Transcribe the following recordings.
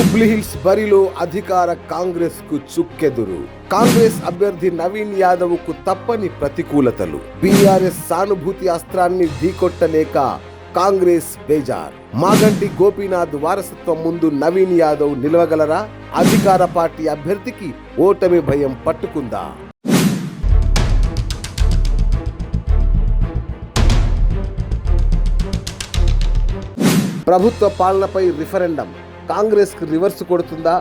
జూబ్లీహిల్స్ బరిలో అధికార కాంగ్రెస్కు చుక్కెదురు. కాంగ్రెస్ అభ్యర్థి నవీన్ యాదవ్కు తప్పని ప్రతికూలతలు. బీఆర్ఎస్ సానుభూతి అస్త్రాన్ని ఢీకొట్టలేక కాంగ్రెస్ బేజార్. మాగంటి గోపీనాథ్ వారసత్వం ముందు నవీన్ యాదవ్ నిలవగలరా? అధికార పార్టీ అభ్యర్థికి ఓటమి భయం పట్టుకుందా? ప్రభుత్వ పాలనపై రిఫరెండం. కాంగ్రెస్కి రివర్స్ కొడుతుందా?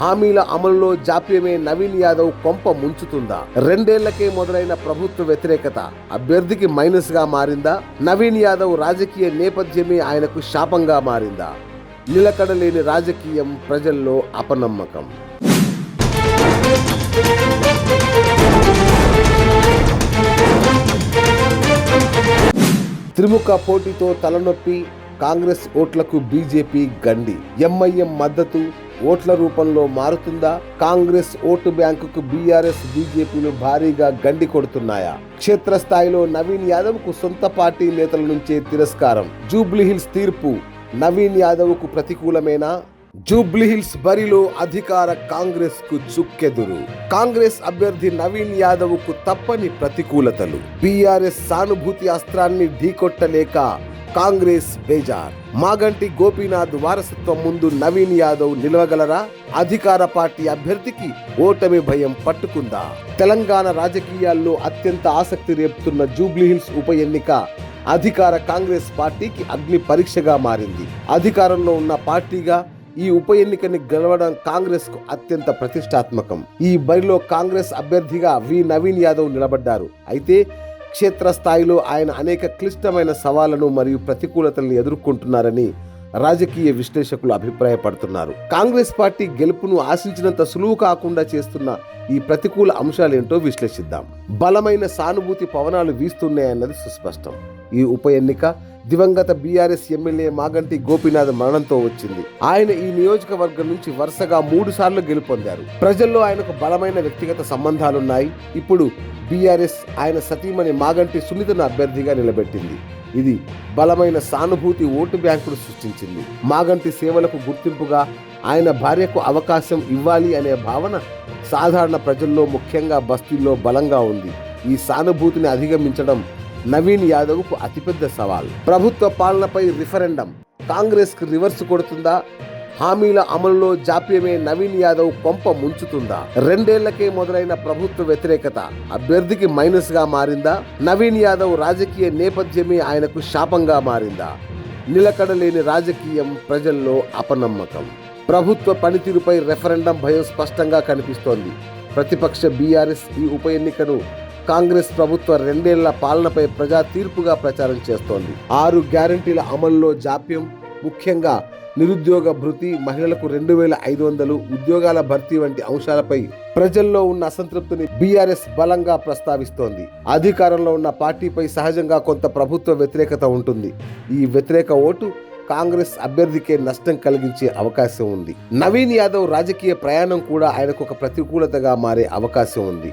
హామీల అమలులో జాప్యమే నవీన్ యాదవ్ కొంప ముంచుతుందా? రెండేళ్ళకే మొదలైన ప్రభుత్వ వ్యతిరేకత అభ్యర్థికి మైనస్గా మారిందా? నవీన్ యాదవ్ రాజకీయ నేపథ్యమే ఆయనకు శాపంగా మారిందా? నిలకడలేని రాజకీయం ప్రజల్లో అపనమ్మకం. త్రిముఖ పోటీతో తలనొప్పి కాంగ్రెస్ ఓట్లకు బీజేపీ గండి. ఎంఐఎం మద్దతు ఓట్ల రూపంలో మారుతుందా? కాంగ్రెస్ ఓటు బ్యాంకుకు బీఆర్ఎస్ బీజేపీలు భారీగా గండి కొడుతున్నాయా? క్షేత్రస్థాయిలో నవీన్ యాదవ్కు సొంత పార్టీ నేతల నుంచే తిరస్కారం. జూబ్లీహిల్స్ తీర్పు నవీన్ యాదవ్కు ప్రతికూలమేనా జూబ్లీహిల్స్ బరిలో అధికార కాంగ్రెస్కు చుక్కెదురు కాంగ్రెస్ అభ్యర్థి నవీన్ యాదవ్కు తప్పని ప్రతికూలతలు. బీఆర్ఎస్ సానుభూతి అస్త్రాన్ని ఢీకొట్టలేక కాంగ్రెస్ బేజార్. మాగంటి గోపీనాథ్ వారసత్వం ముందు నవీన్ యాదవ్ నిలవగలరా? అధికార పార్టీ అభ్యర్థికి ఓటమి భయం పట్టుకుందా? తెలంగాణ రాజకీయాల్లో అత్యంత ఆసక్తి రేపుతున్న జూబ్లీహిల్స్ ఉప ఎన్నిక అధికార కాంగ్రెస్ పార్టీకి అగ్ని పరీక్షగా మారింది. అధికారంలో ఉన్న పార్టీగా ఈ ఉప ఎన్నికని గెలవడం కాంగ్రెస్కు అత్యంత ప్రతిష్టాత్మకం. ఈ బరిలో కాంగ్రెస్ అభ్యర్థిగా వి నవీన్ యాదవ్ నిలబడ్డారు. అయితే క్షేత్రస్థాయిలో ఆయన అనేక క్లిష్టమైన సవాళ్ళను మరియు ప్రతికూలతలను ఎదుర్కొంటున్నారని రాజకీయ విశ్లేషకులు అభిప్రాయపడుతున్నారు. కాంగ్రెస్ పార్టీ గెలుపును ఆశించినంత సులువు కాకుండా చేస్తున్న ఈ ప్రతికూల అంశాలేంటో విశ్లేషిద్దాం. బలమైన సానుభూతి పవనాలు వీస్తున్నాయన్నది సుస్పష్టం. ఈ ఉప ఎన్నిక దివంగత బీఆర్ఎస్ ఎమ్మెల్యే మాగంటి గోపీనాథ్ మరణంతో వచ్చింది. ఆయన ఈ నియోజకవర్గం నుంచి వరుసగా మూడు సార్లు గెలుపొందారు. ప్రజల్లో ఆయనకు బలమైన వ్యక్తిగత సంబంధాలున్నాయి. ఇప్పుడు బీఆర్ఎస్ ఆయన సతీమణి మాగంటి సునీతను అభ్యర్థిగా నిలబెట్టింది. ఇది బలమైన సానుభూతి ఓటు బ్యాంకును సృష్టించింది. మాగంటి సేవలకు గుర్తింపుగా ఆయన భార్యకు అవకాశం ఇవ్వాలి అనే భావన సాధారణ ప్రజల్లో ముఖ్యంగా బస్తీల్లో బలంగా ఉంది. ఈ సానుభూతిని అధిగమించడం నవీన్ యాదవ్కు అతిపెద్ద సవాల్. ప్రభుత్వ పాలనపై రిఫరెండం. కాంగ్రెస్కి రివర్స్ కొడుతుందా? హామీల అమలులో జాప్యమే నవీన్ యాదవ్ కొంప ముంచుతుందా? రెండేళ్ళకే మొదలైన ప్రభుత్వ వ్యతిరేకత అభ్యర్థికి మైనస్గా మారిందా? నవీన్ యాదవ్ రాజకీయ నేపథ్యమే ఆయనకు శాపంగా మారిందా? నిలకడలేని రాజకీయం ప్రజల్లో అపనమ్మకం. ప్రభుత్వ పనితీరుపై రెఫరెండం భయం స్పష్టంగా కనిపిస్తోంది. ప్రతిపక్ష బీఆర్ఎస్ ఈ ఉప ఎన్నికను కాంగ్రెస్ ప్రభుత్వ రెండేళ్ళ పాలనపై ప్రజా తీర్పుగా ప్రచారం చేస్తోంది. ఆరు గ్యారంటీల అమలులో జాప్యం ముఖ్యంగా నిరుద్యోగ భృతి మహిళలకు రెండు వేల ఐదు వందలు ఉద్యోగాల భర్తీ వంటి అంశాలపై ప్రజల్లో ఉన్న అసంతృప్తిని బీఆర్ఎస్ బలంగా ప్రస్తావిస్తోంది. అధికారంలో ఉన్న పార్టీపై సహజంగా కొంత ప్రభుత్వ వ్యతిరేకత ఉంటుంది. ఈ వ్యతిరేక ఓటు కాంగ్రెస్ అభ్యర్థికే నష్టం కలిగించే అవకాశం ఉంది. నవీన్ యాదవ్ రాజకీయ ప్రయాణం కూడా ఆయనకు ఒక ప్రతికూలతగా మారే అవకాశం ఉంది.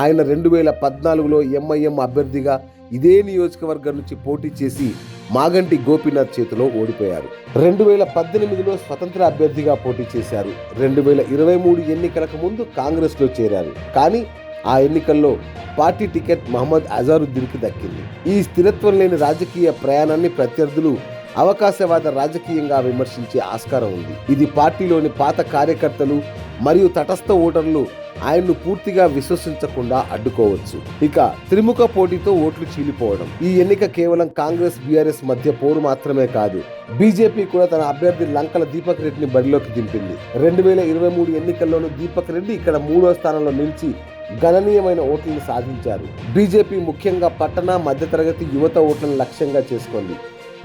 ఆయన రెండు వేల పద్నాలుగులో ఎంఐఎం అభ్యర్థిగా ఇదే నియోజకవర్గం నుంచి పోటీ చేసి మాగంటి గోపీనాథ్ చేతిలో ఓడిపోయారు. రెండు వేల పద్దెనిమిదిలో స్వతంత్ర అభ్యర్థిగా పోటీ చేశారు. రెండు వేల ఇరవై మూడు ఎన్నికలకు ముందు కాంగ్రెస్లో చేరారు. కానీ ఆ ఎన్నికల్లో పార్టీ టికెట్ మహమ్మద్ అజారుద్దీన్కి దక్కింది. ఈ స్థిరత్వం లేని రాజకీయ ప్రయాణాన్ని ప్రత్యర్థులు అవకాశవాద రాజకీయంగా విమర్శించే ఆస్కారం ఉంది. ఇది పార్టీలోని పాత కార్యకర్తలు మరియు తటస్థ ఓటర్లు ఆయన్ను పూర్తిగా విశ్వసించకుండా అడ్డుకోవచ్చు. ఇక త్రిముఖ పోటీతో ఓట్లు చీలిపోవడం. ఈ ఎన్నిక కేవలం కాంగ్రెస్ బీఆర్ఎస్ మధ్య పోరు మాత్రమే కాదు బీజేపీ కూడా తన అభ్యర్థి లంకల దీపక్ రెడ్డిని బరిలోకి దింపింది. రెండు వేల ఇరవై మూడు ఎన్నికల్లోనూ దీపక్ రెడ్డి ఇక్కడ మూడో స్థానంలో నిలిచి గణనీయమైన ఓట్లను సాధించారు. బీజేపీ ముఖ్యంగా పట్టణ మధ్యతరగతి యువత ఓట్లను లక్ష్యంగా చేసుకుంది.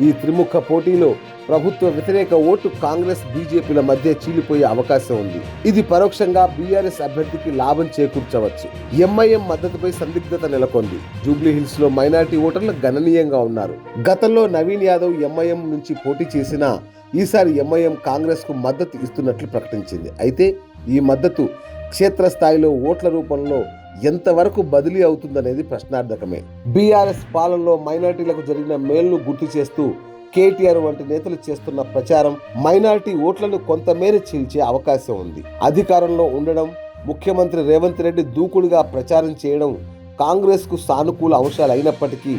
ఈ త్రిముఖ పోటీలో ప్రభుత్వ వ్యతిరేక ఓటు కాంగ్రెస్ బీజేపీల మధ్య చీలిపోయే అవకాశం ఉంది. ఇది పరోక్షంగా బీఆర్ఎస్ అభ్యర్థికి లాభం చేకూర్చవచ్చు. ఎంఐఎం మద్దతుపై సందిగ్ధత నెలకొంది. జూబ్లీ హిల్స్లో మైనార్టీ ఓటర్లు గణనీయంగా ఉన్నారు. గతంలో నవీన్ యాదవ్ ఎంఐఎం నుంచి పోటీ చేసినా ఈసారి ఎంఐఎం కాంగ్రెస్కు మద్దతు ఇస్తున్నట్లు ప్రకటించింది. అయితే ఈ మద్దతు క్షేత్రస్థాయిలో ఓట్ల రూపంలో ఎంతవరకు బదిలీ అవుతుందనేది ప్రశ్నార్థకమే. బీఆర్ఎస్ పాలనలో మైనార్టీలకు జరిగిన మేలును గుర్తు చేస్తూ కేటీఆర్ వంటి నేతలు చేస్తున్న ప్రచారం మైనారిటీ ఓట్లను కొంతమేర చీల్చే అవకాశం ఉంది. అధికారంలో ఉండడం ముఖ్యమంత్రి రేవంత్ రెడ్డి దూకుడుగా ప్రచారం చేయడం కాంగ్రెస్కు సానుకూల అంశాలు అయినప్పటికీ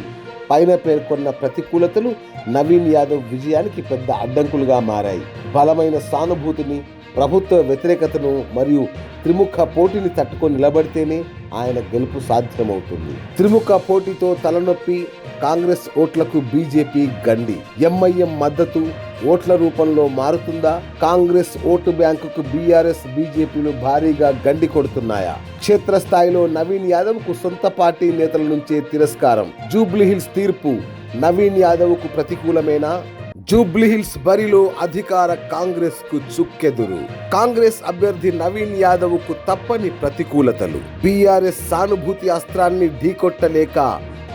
పైన పేర్కొన్న ప్రతికూలతలు నవీన్ యాదవ్ విజయానికి పెద్ద అడ్డంకులుగా మారాయి. బలమైన సానుభూతిని ప్రభుత్వ వ్యతిరేకతను మరియు త్రిముఖ పోటీని తట్టుకొని నిలబడితేనే ఆయన గెలుపు సాధ్యమవుతుంది. త్రిముఖ పోటీతో తలనొప్పి కాంగ్రెస్ ఓట్లకు బీజేపీ గండి. ఎంఐఎం మద్దతు ఓట్ల రూపంలో మారుతుందా? కాంగ్రెస్ ఓటు బ్యాంకుకు బీఆర్ఎస్ బీజేపీలు భారీగా గండి కొడుతున్నాయా? క్షేత్రస్థాయిలో నవీన్ యాదవ్కు సొంత పార్టీ నేతల నుంచే తిరస్కారం. జూబ్లీహిల్స్ తీర్పు నవీన్ యాదవ్కు ప్రతికూలమేనా? జూబ్లీహిల్స్ బరిలో అధికార కాంగ్రెస్కు చుక్కెదురు కాంగ్రెస్ అభ్యర్థి నవీన్ యాదవ్కు తప్పని ప్రతికూలతలు. బీఆర్ఎస్ సానుభూతి అస్త్రాన్ని ఢీకొట్టలేక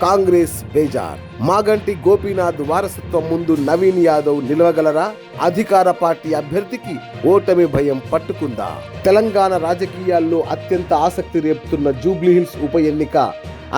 కాంగ్రెస్ బేజార్. మాగంటి గోపీనాథ్ వారసత్వం ముందు నవీన్ యాదవ్ నిలవగలరా? అధికార పార్టీ అభ్యర్థికి ఓటమి భయం పట్టుకుందా? తెలంగాణ రాజకీయాల్లో అత్యంత ఆసక్తి రేపుతున్న జూబ్లీహిల్స్ ఉప ఎన్నిక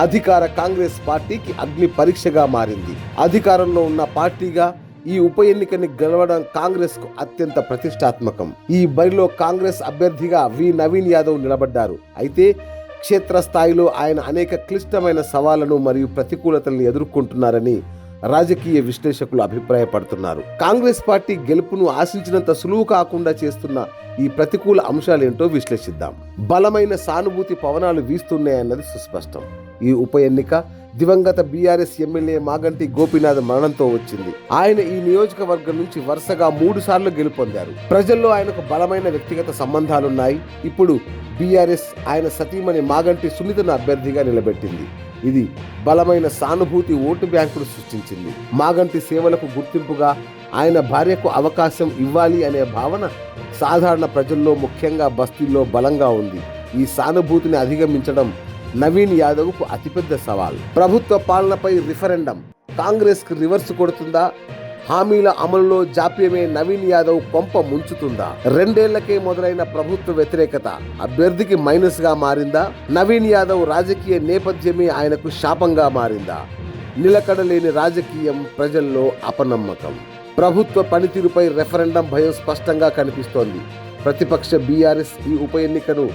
అధికార కాంగ్రెస్ పార్టీకి అగ్ని పరీక్షగా మారింది. అధికారంలో ఉన్న పార్టీగా ఈ ఉప ఎన్నికని గెలవడం కాంగ్రెస్కు అత్యంత ప్రతిష్టాత్మకం. ఈ బరిలో కాంగ్రెస్ అభ్యర్థిగా వి. నవీన్ యాదవ్ నిలబడ్డారు. అయితే క్షేత్రస్థాయిలో ఆయన అనేక క్లిష్టమైన సవాళ్ళను మరియు ప్రతికూలతలను ఎదుర్కొంటున్నారని రాజకీయ విశ్లేషకులు అభిప్రాయపడుతున్నారు. కాంగ్రెస్ పార్టీ గెలుపును ఆశించినంత సులువు కాకుండా చేస్తున్న ఈ ప్రతికూల అంశాలేంటో విశ్లేషిద్దాం. బలమైన సానుభూతి పవనాలు వీస్తున్నాయన్నది సుస్పష్టం. ఈ ఉప ఎన్నిక దివంగత బీఆర్ఎస్ ఎమ్మెల్యే మాగంటి గోపీనాథ్ మరణంతో వచ్చింది. ఆయన ఈ నియోజకవర్గం నుంచి వరుసగా మూడు సార్లు గెలుపొందారు. ప్రజల్లో ఆయనకు బలమైన వ్యక్తిగత సంబంధాలున్నాయి. ఇప్పుడు బీఆర్ఎస్ ఆయన సతీమణి మాగంటి సునీతను అభ్యర్థిగా నిలబెట్టింది. ఇది బలమైన సానుభూతి ఓటు బ్యాంకును సృష్టించింది. మాగంటి సేవలకు గుర్తింపుగా ఆయన భార్యకు అవకాశం ఇవ్వాలి అనే భావన సాధారణ ప్రజల్లో ముఖ్యంగా బస్తీల్లో బలంగా ఉంది. ఈ సానుభూతిని అధిగమించడం నవీన్ యాదవ్కు అతిపెద్ద సవాల్. ప్రభుత్వ పాలనపై రిఫరెండం. కాంగ్రెస్కు రివర్స్ కొడుతుందా? హామీల అమలులో జాప్యమే నవీన్ యాదవ్ కొంప ముంచుతుందా? రెండేళ్ళకే మొదలైన ప్రభుత్వ వ్యతిరేకత అభ్యర్థికి మైనస్గా మారిందా? నవీన్ యాదవ్ రాజకీయ నేపథ్యమే ఆయనకు శాపంగా మారిందా? నిలకడలేని రాజకీయం ప్రజల్లో అపనమ్మకం. ప్రభుత్వ పనితీరుపై రెఫరెండం భయం స్పష్టంగా కనిపిస్తోంది. ప్రతిపక్ష బీఆర్ఎస్ ఈ ఉప ఎన్నికను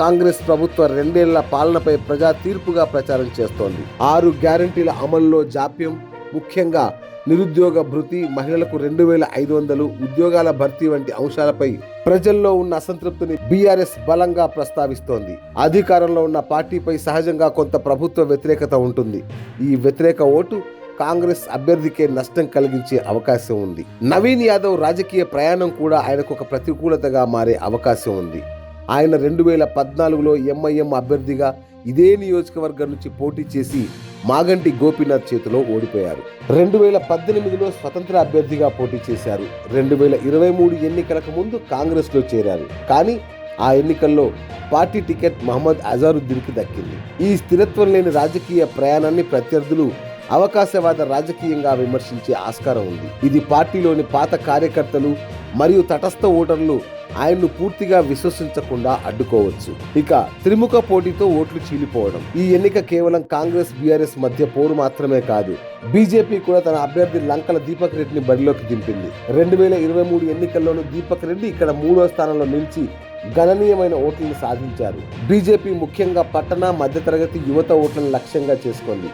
కాంగ్రెస్ ప్రభుత్వ రెండేళ్ళ పాలనపై ప్రజా తీర్పుగా ప్రచారం చేస్తోంది. ఆరు గ్యారంటీల అమల్లో జాప్యం ముఖ్యంగా నిరుద్యోగ భృతి మహిళలకు రెండు వేల ఐదు వందలు ఉద్యోగాల భర్తీ వంటి అంశాలపై ప్రజల్లో ఉన్న అసంతృప్తిని బీఆర్ఎస్ బలంగా ప్రస్తావిస్తోంది. అధికారంలో ఉన్న పార్టీపై సహజంగా కొంత ప్రభుత్వ వ్యతిరేకత ఉంటుంది. ఈ వ్యతిరేక ఓటు కాంగ్రెస్ అభ్యర్థికే నష్టం కలిగించే అవకాశం ఉంది. నవీన్ యాదవ్ రాజకీయ ప్రయాణం కూడా ఆయనకు ఒక ప్రతికూలతగా మారే అవకాశం ఉంది. ఆయన రెండు వేల పద్నాలుగులో ఎంఐఎం అభ్యర్థిగా ఇదే నియోజకవర్గం నుంచి పోటీ చేసి మాగంటి గోపీనాథ్ చేతిలో ఓడిపోయారు. రెండు వేల పద్దెనిమిదిలో స్వతంత్ర అభ్యర్థిగా పోటీ చేశారు. రెండు వేల ఇరవై మూడు ఎన్నికలకు ముందు కాంగ్రెస్లో చేరారు. కానీ ఆ ఎన్నికల్లో పార్టీ టికెట్ మహమ్మద్ అజారుద్దీన్కి దక్కింది. ఈ స్థిరత్వం లేని రాజకీయ ప్రయాణాన్ని ప్రత్యర్థులు అవకాశవాద రాజకీయంగా విమర్శించే ఆస్కారం ఉంది. ఇది పార్టీలోని పాత కార్యకర్తలు మరియు తటస్థ ఓటర్లు ఆయన్ను పూర్తిగా విశ్వసించకుండా అడ్డుకోవచ్చు. ఇక త్రిముఖ పోటీతో ఓట్లు చీలిపోవడం. ఈ ఎన్నిక కేవలం కాంగ్రెస్ బీఆర్ఎస్ మధ్య పోరు మాత్రమే కాదు. బీజేపీ కూడా తన అభ్యర్థి లంకల దీపక్ రెడ్డిని బరిలోకి దింపింది. రెండు వేల ఇరవై మూడు ఎన్నికల్లోనూ దీపక్ రెడ్డి ఇక్కడ మూడో స్థానంలో నిలిచి గణనీయమైన ఓట్లను సాధించారు. బీజేపీ ముఖ్యంగా పట్టణ మధ్యతరగతి యువత ఓట్లను లక్ష్యంగా చేసుకుంది.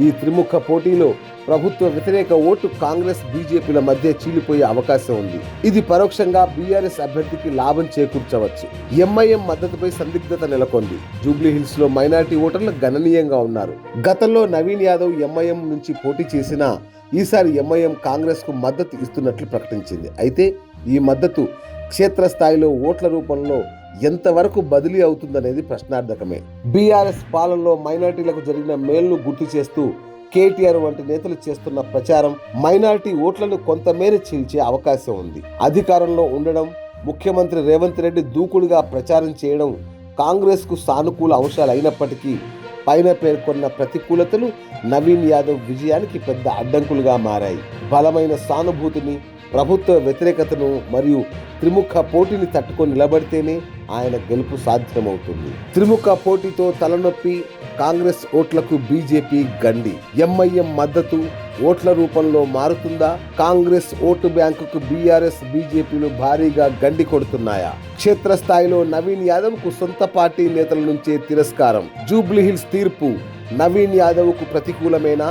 ఈ త్రిముఖ పోటీలో ప్రభుత్వ వ్యతిరేక ఓటు కాంగ్రెస్ బీజేపీల మధ్య చీలిపోయే అవకాశం ఉంది. ఇది పరోక్షంగా బీఆర్ఎస్ అభ్యర్థికి లాభం చేకూర్చవచ్చు. ఎంఐఎం మద్దతుపై సందిగ్ధత నెలకొంది. జూబ్లీహిల్స్లో మైనారిటీ ఓటర్లు గణనీయంగా ఉన్నారు. గతంలో నవీన్ యాదవ్ ఎంఐఎం నుంచి పోటీ చేసినా ఈసారి ఎంఐఎం కాంగ్రెస్కు మద్దతు ఇస్తున్నట్లు ప్రకటించింది. అయితే ఈ మద్దతు క్షేత్రస్థాయిలో ఓట్ల రూపంలో ఎంతవరకు బదిలీ అవుతుందనేది ప్రశ్నార్థకమే. బీఆర్ఎస్ పాలనలో మైనార్టీలకు జరిగిన మేలును గుర్తు చేస్తూ కేటీఆర్ వంటి నేతలు చేస్తున్న ప్రచారం మైనారిటీ ఓట్లను కొంతమేర చీల్చే అవకాశం ఉంది. అధికారంలో ఉండడం ముఖ్యమంత్రి రేవంత్ రెడ్డి దూకుడుగా ప్రచారం చేయడం కాంగ్రెస్కు సానుకూల అంశాలు అయినప్పటికీ పైన పేర్కొన్న ప్రతికూలతలు నవీన్ యాదవ్ విజయానికి పెద్ద అడ్డంకులుగా మారాయి. బలమైన సానుభూతిని ప్రభుత్వ వ్యతిరేకతను మరియు త్రిముఖ పోటీని తట్టుకొని నిలబడితేనే ఆయన గెలుపు సాధ్యమవుతుంది. త్రిముఖ పోటీతో తలనొప్పి కాంగ్రెస్ ఓట్లకు బీజేపీ గండి. ఎంఐఎం మద్దతు ఓట్ల రూపంలో మారుతుందా? కాంగ్రెస్ ఓటు బ్యాంకుకు బీఆర్ఎస్ బీజేపీలు భారీగా గండి కొడుతున్నాయా? క్షేత్రస్థాయిలో నవీన్ యాదవ్కు సొంత పార్టీ నేతల నుంచే తిరస్కారం. జూబ్లీహిల్స్ తీర్పు నవీన్ యాదవ్కు ప్రతికూలమేనా?